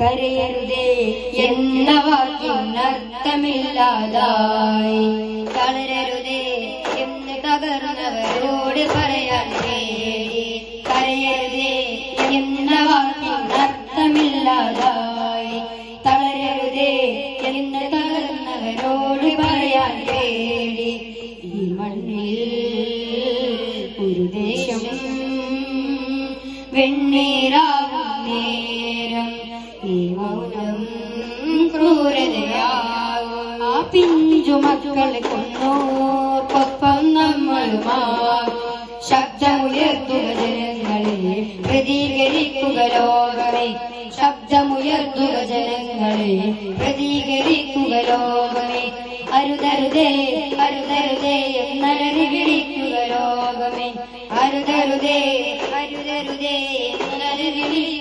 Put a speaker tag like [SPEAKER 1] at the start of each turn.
[SPEAKER 1] കരയരുതേ എന്ന വാക്കിനർത്ഥമില്ലാതായി. തളരരുതേ തകർന്നവരോട് പറയാൻ വേണ്ടി ഈ മണ്ണിൽ ഒരു ദേശം വെണ്ണീരാകും നേരം. ഈ മൗനം ക്രൂരതയാകും. ആ പിഞ്ചു മക്കളെ കൊന്നോർക്കൊപ്പം നമ്മളുമാകും. ശബ്ദമുയർത്തുക ജനങ്ങളെ പ്രതികരിക്കുക ലോകമേ. ശബ്ദമുയർത്തുക ജനങ്ങളെ ലോകമേ അരുതരുതേ അരുതരുതേ എന്നലറി വിളിക്കുക ലോകമേ. അരുതരുതേ അരുതരുതേ എന്നലറി വിളിക്കുക